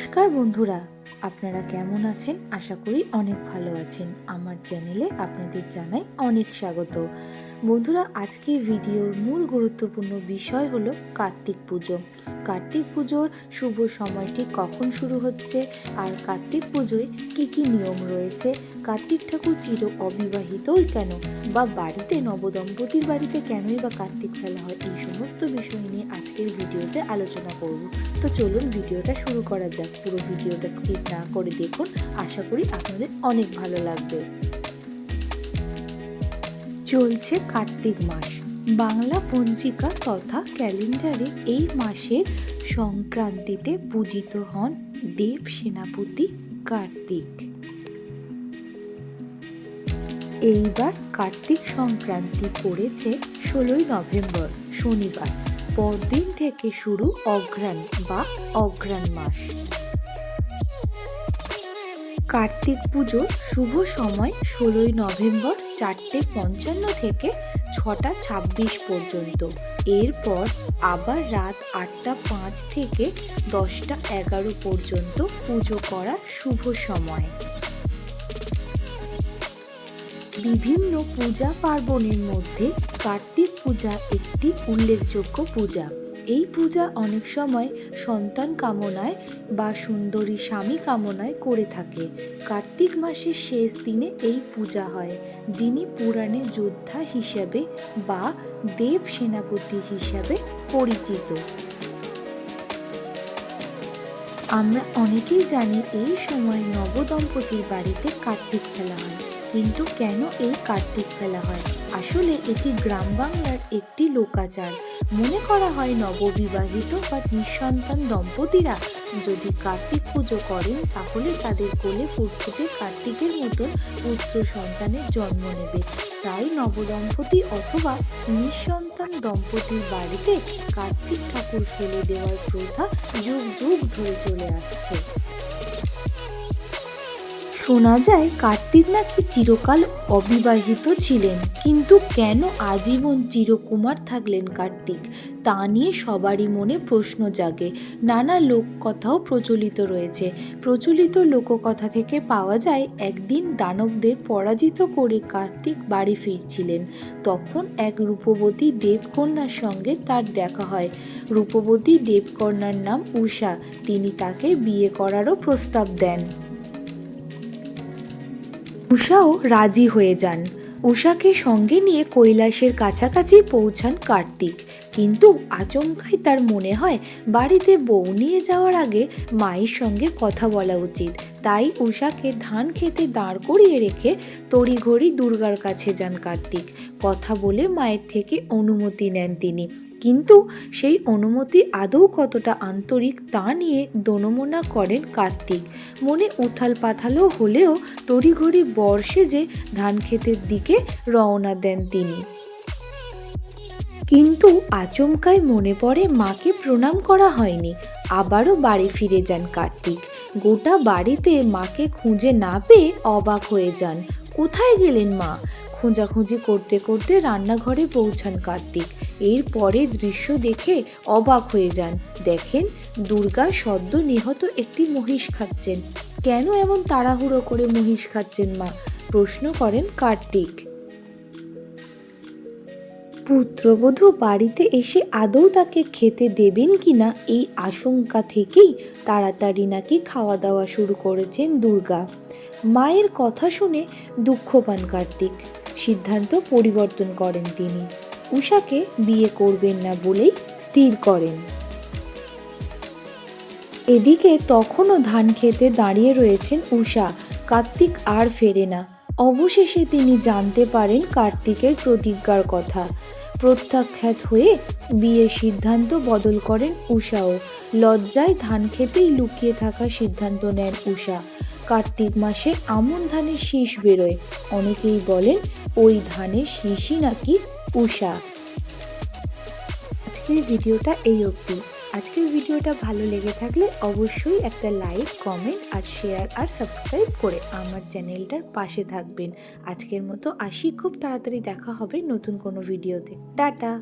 নমস্কার বন্ধুরা, আপনারা কেমন আছেন? আশা করি অনেক ভালো আছেন। আমার চ্যানেলে আপনাদের জানাই অনেক স্বাগত। বন্ধুরা আজকে ভিডিওর মূল গুরুত্বপূর্ণ বিষয় হলো কার্তিক পুজো। কার্তিক পুজোর শুভ সময়টি কখন শুরু হচ্ছে আর কার্তিক পুজোয় কি কি নিয়ম রয়েছে? কার্তিক ঠাকুর চির অবিবাহিতই কেন? বা বাড়িতে নবদম্পতির বাড়িতে কেনই বা কার্তিক ফেলা হয়? এই সমস্ত বিষয় নিয়ে আজকের ভিডিওতে আলোচনা করব। তো চলুন ভিডিওটা শুরু করা যাক। পুরো ভিডিওটা স্কিপ না করে দেখুন। আশা করি আপনাদের অনেক ভালো লাগবে। চলছে কার্তিক মাস। বাংলা পঞ্জিকা তথা ক্যালেন্ডারে এই মাসের সংক্রান্তিতে পূজিত হন দেব সেনাপতি কার্তিক। এইবার কার্তিক সংক্রান্তি পড়েছে ষোলোই নভেম্বর, শনিবার। পরদিন থেকে শুরু অঘ্রাণ বা অঘ্রাণ মাস। কার্তিক পুজো শুভ সময় ষোলোই নভেম্বর চারটে পঞ্চান্ন থেকে ছটা ছাব্বিশ পর্যন্ত। এরপর আবার রাত আটটা পাঁচ থেকে দশটা এগারো পর্যন্ত পুজো করা শুভ সময়। বিভিন্ন পূজা পার্বণের মধ্যে কার্তিক পূজা একটি উল্লেখযোগ্য পূজা। এই পূজা অনেক সময় সন্তান কামনায় বা সুন্দরী স্বামী কামনায় করে থাকে। কার্তিক মাসের শেষ দিনে এই পূজা হয়, যিনি পুরাণে যোদ্ধা হিসাবে বা দেব সেনাপতি হিসাবে পরিচিত। আমরা অনেকেই জানি এই সময় নবদম্পতির বাড়িতে কার্তিক খেলা হয়। কিন্তু কেন এই কার্তিক ফেলা হয়? আসলে এটি গ্রাম বাংলার একটি লোকাচার। মনে করা হয় নববিবাহিত বা নিঃসন্তান দম্পতিরা যদি কার্তিক পুজো করেন, তাহলে তাদের কোলে ফুটফুটে কার্তিকের মতন পুত্র সন্তানের জন্ম নেবে। তাই নবদম্পতি অথবা নিঃসন্তান দম্পতির বাড়িতে কার্তিক ঠাকুর ফেলে দেওয়ার প্রথা যুগ যুগ ধরে চলে আসছে। শোনা যায় কার্তিক নাকি চিরকাল অবিবাহিত ছিলেন। কিন্তু কেন আজীবন চিরকুমার থাকলেন কার্তিক? তা নিয়ে সবারই মনে প্রশ্ন জাগে। নানা লোককথাও প্রচলিত রয়েছে। প্রচলিত লোককথা থেকে পাওয়া যায়, একদিন দানবদের পরাজিত করে কার্তিক বাড়ি ফিরছিলেন। তখন এক রূপবতী দেবকন্যার সঙ্গে তার দেখা হয়। রূপবতী দেবকন্যার নাম উষা তিনি তাকে বিয়ে করারও প্রস্তাব দেন। উষাও রাজি হয়ে যান। উষাকে সঙ্গে নিয়ে কৈলাসের কাছাকাছি পৌঁছান কার্তিক। কিন্তু আচমকাই তার মনে হয় বাড়িতে বউ নিয়ে যাওয়ার আগে মায়ের সঙ্গে কথা বলা উচিত। তাই উষাকে ধান খেতে দাঁড় করিয়ে রেখে তড়িঘড়ি দুর্গার কাছে যান কার্তিক। কথা বলে মায়ের থেকে অনুমতি নেন তিনি। কিন্তু সেই অনুমতি আদৌ কতটা আন্তরিক তা নিয়ে দনমনা করেন কার্তিক। মনে উথাল পাথালও হলেও তড়িঘড়ি বর সেজে ধান ক্ষেতের দিকে রওনা দেন তিনি। কিন্তু আচমকায় মনে পড়ে মাকে প্রণাম করা হয়নি। আবারও বাড়ি ফিরে যান কার্তিক। গোটা বাড়িতে মাকে খুঁজে না পেয়ে অবাক হয়ে যান। কোথায় গেলেন মা? খোঁজাখুঁজি করতে করতে রান্নাঘরে পৌঁছান কার্তিক। এর পরে দৃশ্য দেখে অবাক হয়ে যান। দেখেন, দুর্গা সদ্য নিহত একটি মহিষ খাচ্ছেন। কেন এমন তাড়াহুড়ো করে মহিষ খাচ্ছেন মা? প্রশ্ন করেন কার্তিক। পুত্রবধূ বাড়িতে এসে আদৌ তাকে খেতে দেবেন কিনা এই আশঙ্কা থেকেই তাড়াতাড়ি নাকি খাওয়া দাওয়া শুরু করেছেন দুর্গা। মায়ের কথা শুনে দুঃখ পান কার্তিক। সিদ্ধান্ত পরিবর্তন করেন তিনি। উষাকে বিয়ে করবেন না বলেই স্থির করেন। এদিকে তখনও ধান খেতে দাঁড়িয়ে রয়েছেন উষা, কার্তিক আর ফেরে না। অবশেষে তিনি জানতে পারেন কার্তিকের প্রতিজ্ঞার কথা। প্রত্যাখ্যাত হয়ে বিয়ের সিদ্ধান্ত বদল করেন উষাও। লজ্জায় ধান খেতেই লুকিয়ে থাকার সিদ্ধান্ত নেন উষা। কার্তিক মাসে আমন ধানের শীষ বেরোয়। অনেকেই বলেন, ওই ধানের শীষই নাকি উষা। আজকের ভিডিওটা এই অবধি। আজকের ভিডিওটা ভালো লেগে থাকলে অবশ্যই একটা লাইক, কমেন্ট আর শেয়ার আর সাবস্ক্রাইব করে আমার চ্যানেলটার পাশে থাকবেন। আজকের মতো আসি। খুব তাড়াতাড়ি দেখা হবে নতুন কোনো ভিডিওতে। টাটা!